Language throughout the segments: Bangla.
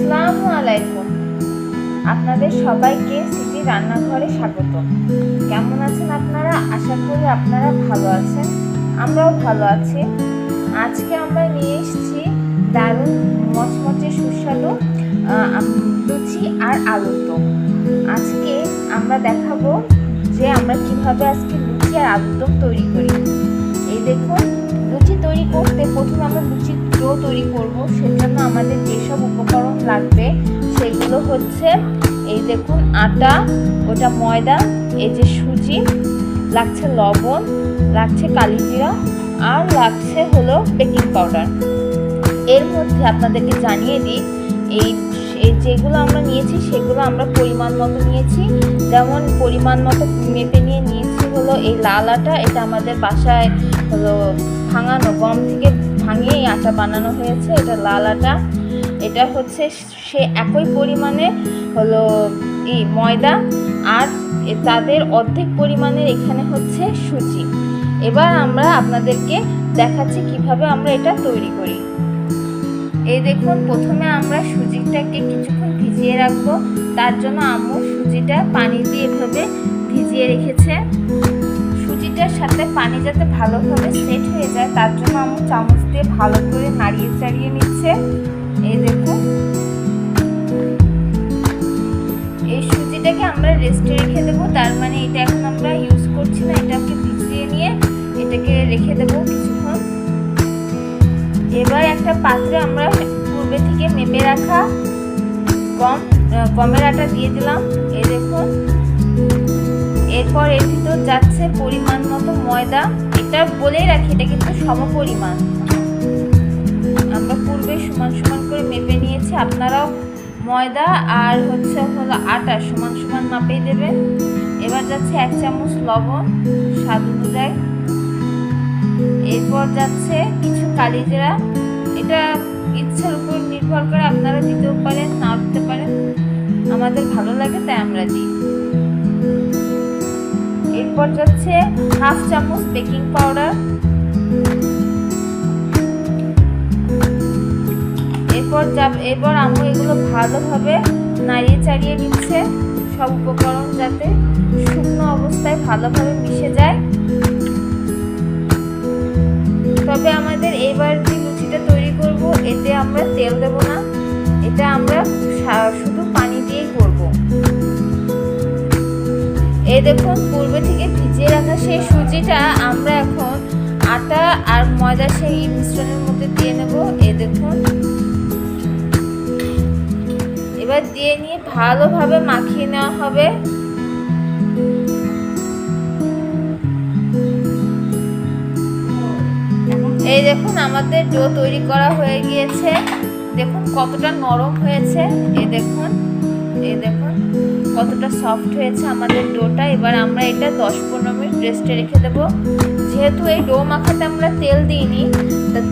আসসালামু আলাইকুম। আপনাদের সবাইকে সিটি রান্নাঘরে স্বাগত। কেমন আছেন আপনারা? আশা করি আপনারা ভালো আছেন। আমরাও ভালো আছি। আজকে আমরা নিয়ে এসেছি দারুণ মচমচে সুস্বাদু লুচি আর আলুর দম। আজকে আমরা দেখাবো যে আমরা কীভাবে আজকে লুচি আর আলুর তৈরি করি। এই দেখুন, লুচি তৈরি করতে প্রথমে আমরা লুচির ডো তৈরি করব। সেজন্য আমাদের যেসব উপকরণ লাগবে, সেগুলো হচ্ছে, এই দেখুন, আটা, ওটা ময়দা, এই যে সুজি, লাগছে লবণ, লাগছে কালিজিরা, আর লাগছে হলো বেকিং পাউডার। এর মধ্যে আপনাদেরকে জানিয়ে দিই, এই এই যেগুলো আমরা নিয়েছি, সেগুলো আমরা পরিমাণ মতো নিয়েছি। যেমন পরিমাণ মতো মেপে নিয়ে নিয়েছি হলো এই লাল আটা, এটা আমাদের বাসায় হলো ভাঙানো, গম থেকে ভাঙিয়ে এই আটা বানানো হয়েছে, এটা লাল আটা। এটা হচ্ছে সে একই পরিমাণে হলো ই ময়দা আর তাদের অর্ধেক পরিমাণের এখানে হচ্ছে সুজি। এবার আমরা আপনাদেরকে দেখাচ্ছি কীভাবে আমরা এটা তৈরি করি। এই দেখুন, প্রথমে আমরা সুজিটাকে কিছুক্ষণ ভিজিয়ে রাখব। তার জন্য আম্মু সুজিটা পানি দিয়ে এভাবে ভিজিয়ে রেখেছে। সুজিটার সাথে পানি যাতে ভালোভাবে সেট হয়ে যায়, তার জন্য আম্মু চামচ দিয়ে ভালো করে নাড়িয়ে চাড়িয়ে নিচ্ছে। এই দেখুন। এই সুজিটাকে আমরা রেস্টে রেখে দেবো। তার মানে এটা এখন আমরা ইউজ করছি না এটাকে ভিজিয়ে নিয়ে এটাকে রেখে দেবো কিছুক্ষণ। এবার একটা পাত্রে আমরা পূর্বে থেকে মেপে রাখা গম গমের আটা দিয়ে দিলাম। এই দেখুন। এরপর এর ভিতর যাচ্ছে পরিমাণ মতো ময়দা। এটা বলেই রাখি, এটা কিন্তু সম পরিমাণ পূর্বে সমান সমান করে মেপে নিয়েছি। আপনারাও ময়দা আর হচ্ছে হলো আটা সমান সমান মাপেই দেবেন। এবার যাচ্ছে এক চামচ লবণ, স্বাদ অনুযায়ী। এরপর যাচ্ছে কিছু কালি কালিজিরা এটা ইচ্ছার উপর নির্ভর করে আপনারা দিতেও পারেন, নাও দিতে পারেন। আমাদের ভালো লাগে, তাই আমরা দিই। এরপর যাচ্ছে হাফ চামচ বেকিং পাউডার। এরপর যাব, এরপর আমরা এগুলো ভালোভাবে নাড়িয়ে চাড়িয়ে নিচ্ছে সব উপকরণ যাতে শুকনো অবস্থায় ভালোভাবে মিশে যায়। তবে আমাদের এবার যে লুচিটা তৈরি করব, এতে আমরা তেল দেব না এটা আমরা শুধু পানি দিয়েই করব। এ দেখুন, পূর্বে থেকে ভিজিয়ে রাখা সেই সুজিটা আমরা এখন আটা আর ময়দা সেই মিশ্রণের মধ্যে দিয়ে নেব। এ দেখুন এবার দিয়ে নিয়ে ভালোভাবে মাখিয়ে নেওয়া হবে। এই দেখুন, আমাদের ডো তৈরি করা হয়ে গিয়েছে। দেখুন, কতটা নরম হয়েছে। এই দেখুন এই দেখুন, কতটা সফট হয়েছে আমাদের ডোটা। এবার আমরা এটা দশ পনেরো মিনিট রেস্টে রেখে দেবো। যেহেতু এই ডো মাখাতে আমরা তেল দিইনি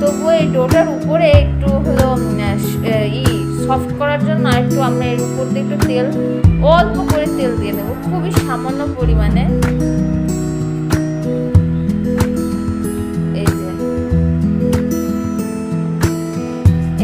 তবুও এই ডোটার উপরে একটু হলো ই সফট করার জন্য আর একটু আমরা এর উপর দিয়ে একটু তেল, অল্প করে তেল দিয়ে দেবো, খুবই সামান্য পরিমাণে। এই যে।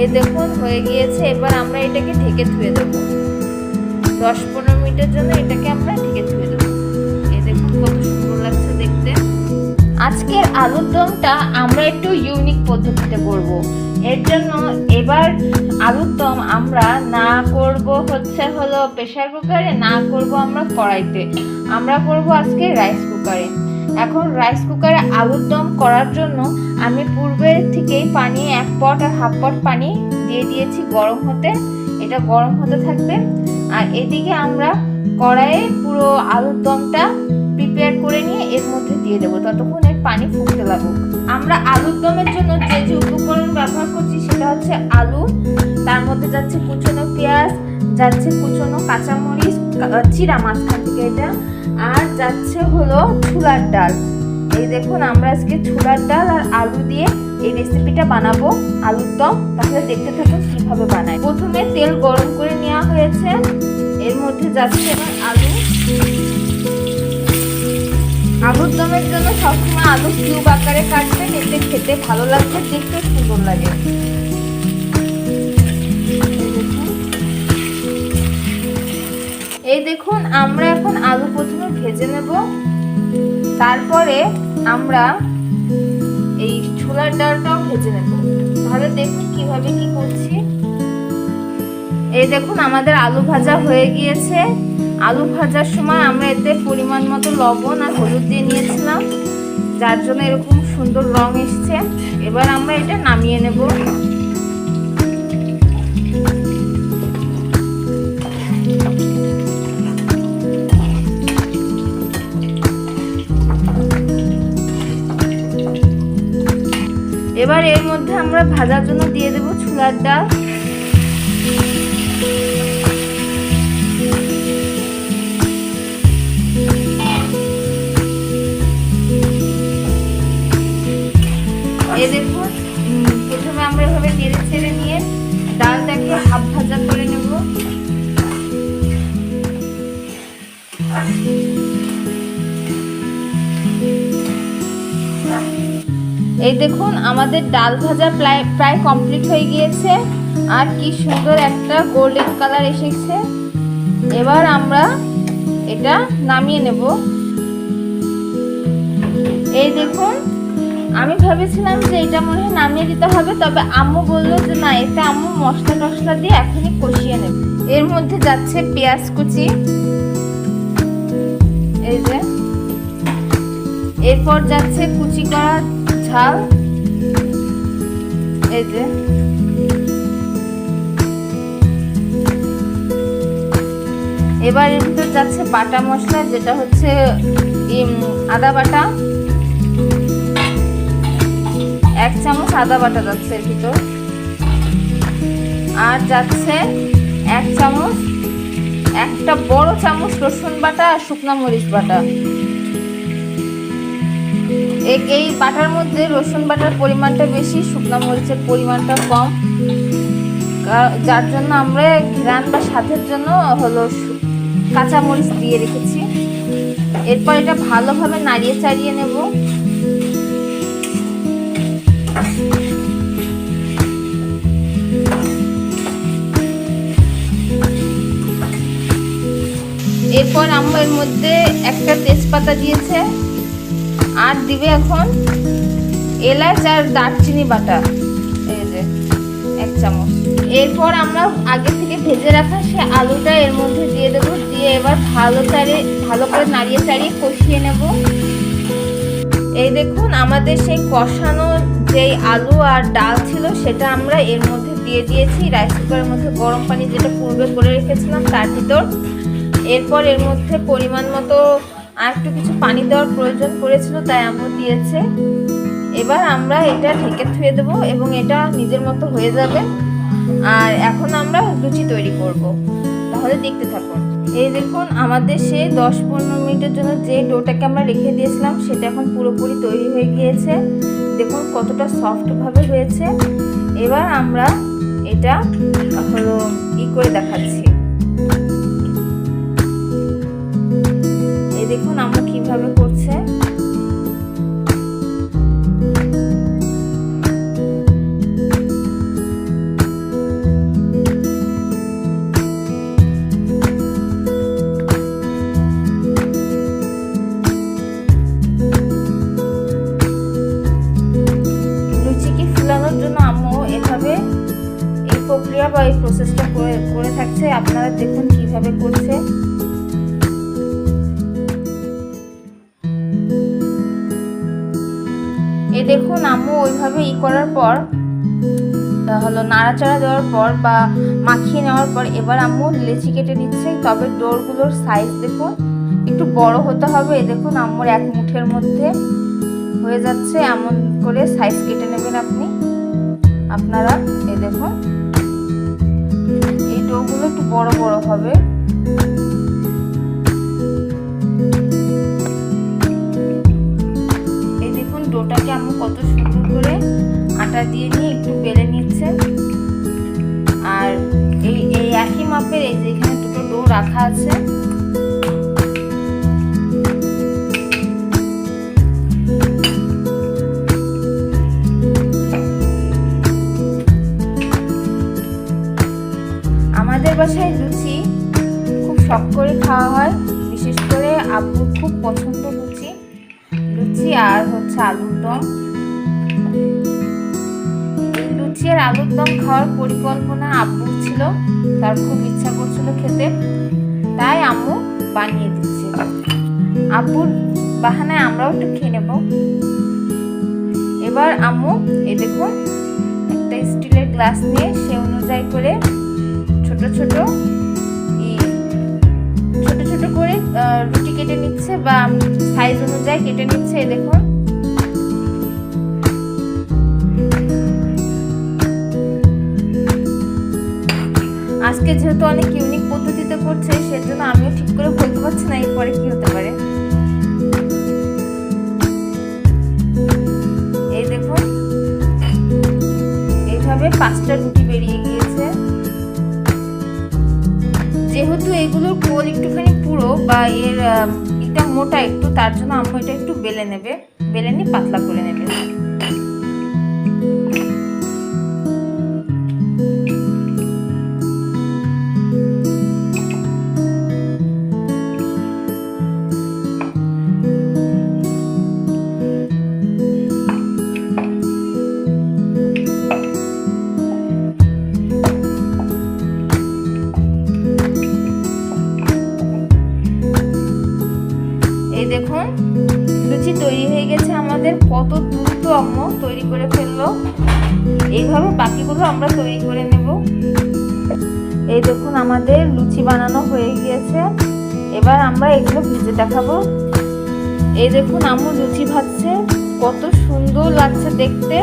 এই দেখুন, হয়ে গিয়েছে। এবার আমরা এটাকে ঢেকে ধুয়ে দেবো। দশ পনেরো মিনিটের জন্য এটাকে আমরা ঢেকে ধুয়ে দেবো। এই দেখুন, কত সুন্দর লাগছে দেখতে। আজকের আলুর দমটা আমরা একটু ইউনিক পদ্ধতিতে করব। এর জন্য এবার আলুর দম আমরা না করব হচ্ছে হলো প্রেসার কুকারে না করব আমরা কড়াইতে। আমরা করব আজকে রাইস কুকারে এখন রাইস কুকারে আলুর দম করার জন্য আমি পূর্বের থেকেই পানি এক পট আর হাফ পট পানি দিয়ে দিয়েছি গরম হতে। এটা গরম হতে থাকবে। আর এদিকে আমরা কড়াইয়ে পুরো আলুর দমটা প্রিপেয়ার করে নিয়ে এর মধ্যে দিয়ে দেবো। ততক্ষণ এর পানি ফুটতে লাগুক আমরা আলুর দমের জন্য যে যে উপকরণ ব্যবহার করছি সেটা হচ্ছে আলু। তার মধ্যে যাচ্ছে কুচনো পেঁয়াজ, যাচ্ছে কুচনো কাঁচামরিচ চিরা মাঝখান থেকে এটা, আর যাচ্ছে হলো ছোলার ডাল। এই দেখুন, আমরা আজকে ছোলার ডাল আর আলু দিয়ে এই রেসিপিটা বানাবো, আলুর দম। তাহলে দেখতে থাকুন কীভাবে বানাই প্রথমে তেল গরম করে নেওয়া হয়েছে। এর মধ্যে যাচ্ছে আলু। আলুর দমের জন্য সবসময় আলু কিউব আকারে কাটবেন এতে খেতে ভালো লাগবে দেখতে সুন্দর লাগে। এই দেখুন, আমরা এখন আলু প্রথমে ভেজে নেব। তারপরে আমরা এই ছোলার ডালটাও ভেজে নেব। তাহলে দেখুন কীভাবে কি করছি। এই দেখুন, আমাদের আলু ভাজা হয়ে গিয়েছে। আলু ভাজার সময় আমরা এতে পরিমাণ মতো লবণ আর হলুদ দিয়ে নিয়েছিলাম। যার জন্য এরকম সুন্দর রং এসছে। এবার আমরা এটা নামিয়ে নেব। এবার এর মধ্যে আমরা ভাজার জন্য দিয়ে দেব ছোলার ডাল। দেখুন, প্রথমে আমরা এভাবে ছেড়ে নিয়ে ডালটাকে হাফ ভাজা করে এই দেখুন, আমাদের ডাল ভাজা প্রায় প্রায় কমপ্লিট হয়ে গিয়েছে। আর কি সুন্দর একটা গোল্ডেন কালার এসেছে। এবার আমরা এটা নামিয়ে নেব। এই দেখুন, আমি ভেবেছিলাম যে এটা মনে হয় নামিয়ে দিতে হবে, তবে আম্মু বলল যে না, এটা আম্মু মশলা টশলা দিয়ে এখনই কষিয়ে নেব। এর মধ্যে যাচ্ছে পেঁয়াজ কুচি। এই যে। এরপর যাচ্ছে কুচি করা ঝাল। এই যে। এবার ভিতর যাচ্ছে বাটা মশলা, যেটা হচ্ছে আদা বাটা। এক চামচ আদা বাটা যাচ্ছে এর ভিতর। আর যাচ্ছে এক চামচ, একটা বড় চামচ রসুন বাটা আর শুকনা মরিচ বাটা। এই- বাটার মধ্যে রসুন বাটার পরিমাণটা বেশি, শুকনো মরিচের পরিমাণটা কম। যার জন্য আমরা ঘ্রাণ বা স্বাদের জন্য হলো সু- কাঁচা মরিচ দিয়ে রেখেছি। এরপর এটা ভালোভাবে নাড়িয়ে চাড়িয়ে নেব। এরপর আমরা এর মধ্যে একটা তেজপাতা দিয়েছে। আর দিবে এখন এলাচ আর দারচিনি বাটা। এই যে, এক চামচ। এরপর আমরা আগে থেকে ভেজে রাখা সে আলুটা এর মধ্যে দিয়ে দেবো। এবার ভালো চারে, ভালো করে নাড়িয়ে চাড়িয়ে কষিয়ে নেব। এই দেখুন, আমাদের সেই কষানো যেই আলু আর ডাল ছিল, সেটা আমরা এর মধ্যে দিয়ে দিয়েছি। রাইস কুকারের মধ্যে গরম পানি যেটা পূর্বে করে রেখেছিলাম, তার ভিতর। এরপর এর মধ্যে পরিমাণ মতো আর একটু কিছু পানি দেওয়ার প্রয়োজন পড়েছিল, তাই আম্মু দিয়েছে। এবার আমরা এটা ঢেকে থুয়ে দেবো এবং এটা নিজের মতো হয়ে যাবে। আর এখন আমরা লুচি তৈরি করব। তাহলে দেখতে থাকুন। এই দেখুন, আমাদের সেই দশ পনেরো মিনিটের জন্য যে ডোটাকে আমরা রেখে দিয়েছিলাম, সেটা এখন পুরোপুরি তৈরি হয়ে গিয়েছে। দেখুন কতটা সফটভাবে হয়েছে। এবার আমরা এটা হলো ই করে দেখাচ্ছি। এই দেখুন আম্মু ওইভাবে ই করার পর হলো নাড়াচাড়া দেওয়ার পর বা মাখিয়ে নেওয়ার পর এবার আম্মু লেচি কেটে নিচ্ছে। তবে ডোরগুলোর সাইজ দেখুন, একটু বড় হতে হবে। এই দেখুন আম্মুর এক মুঠের মধ্যে হয়ে যাচ্ছে। এমন করে সাইজ কেটে নেবেন আপনি। আপনারা, এ দেখুন, এই ডোগুলো একটু বড় বড় হবে। দেখুন ডোটাকে আমি কত সুন্দর করে আটা দিয়ে নিয়ে একটু বেলে নিচ্ছে। আর এই এই একই মাপের এই যে এখানে দুটো ডো রাখা আছে। আমাদের বাসায় লুচি খুব শখ করে খাওয়া হয়। বিশেষ করে আব্বুর খুব পছন্দ লুচি আর হচ্ছে আলুর দম। লুচি আর আলুর দম খাওয়ার পরিকল্পনা আব্বুর ছিল, তার খুব ইচ্ছা করছিল খেতে। তাই আম্মু বানিয়ে দিচ্ছে। আব্বুর বাহানায় আমরাও একটু খেয়ে নেব। এবার আম্মু এ দেখুন, একটা স্টিলের গ্লাস নিয়ে সে অনুযায়ী করে ছোট ছোট ছোট ছোট করে রুটি কেটে নিচ্ছে বা সাইজ অনুযায়ী কেটে নিচ্ছে দেখুন। আজকে যেহেতু অনেক ইউনিক পদ্ধতিতে করছে, সেজন্য আমিও তৈরি করে ফেলল। এইভাবে বাকিগুলো আমরা তৈরি করে নেব। এই দেখুন, আমাদের লুচি বানানো হয়ে গিয়েছে। এবার আমরা এগুলো ভেজে দেখাবো। এই দেখুন আম্মু লুচি ভাজছে। কত সুন্দর লাগছে দেখতে।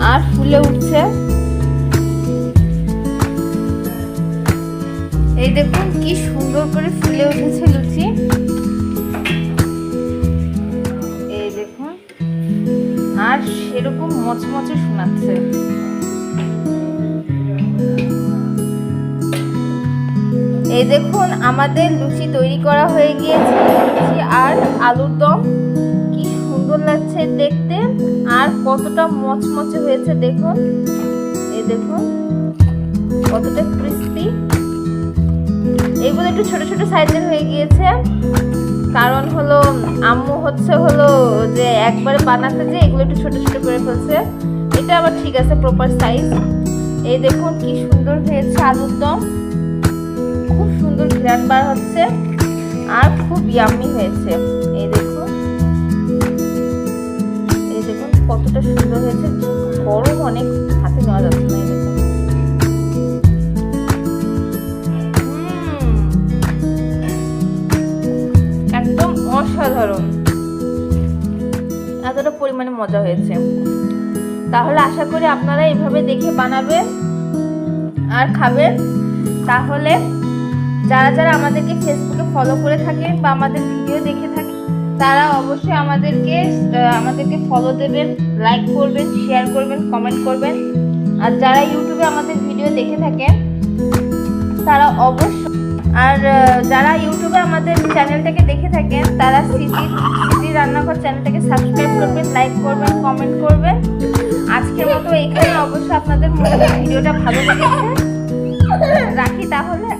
আর ফুলে উঠছে। এই দেখুন, কি সুন্দর করে ফুলে উঠেছে লুচি। আর সেরকম মচমচে শোনাচ্ছে। এই দেখুন, আমাদের লুচি তৈরি করা হয়ে গিয়েছে, লুচি আর আলুর দম। কি সুন্দর লাগছে দেখতে, আর কতটা মচমচে হয়েছে দেখুন। এই দেখুন, কতটা ক্রিস্পি এগুলো একটু ছোট ছোট সাইজের হয়ে গিয়েছে। কারণ হলো, আম্মু হচ্ছে হলো যে একবারে বানাতে যে এগুলো একটু ছোটো ছোটো করে ফেলছে। এটা আবার ঠিক আছে প্রপার সাইজ এই দেখুন কি সুন্দর হয়েছে আলুর দম। খুব সুন্দর ঘ্রাণ বার হচ্ছে আর খুব ইয়াম্মি হয়েছে। এই দেখুন। এই দেখুন কতটা সুন্দর হয়েছে। গরম অনেক, হাতে নেওয়া যাচ্ছে। মজা হয়েছে। তাহলে আশা করি আপনারা এইভাবে দেখে বানাবেন আর খাবেন। তাহলে যারা যারা আমাদেরকে ফেসবুকে ফলো করে থাকেন বা আমাদের ভিডিও দেখে থাকেন, তারা অবশ্যই আমাদেরকে আমাদেরকে ফলো দেবেন লাইক করবেন শেয়ার করবেন কমেন্ট করবেন। আর যারা ইউটিউবে আমাদের ভিডিও দেখে থাকেন, তারা অবশ্যই আর যারা ইউটিউবে আমাদের চ্যানেলটাকে দেখে থাকেন, তারা সিটি সিটি রান্নাঘর চ্যানেলটাকে সাবস্ক্রাইব করবেন লাইক করবেন কমেন্ট করবেন। আজকের মতো এখানে অবশ্যই আপনাদের ভিডিওটা ভালো লেগেছে। রাখি তাহলে।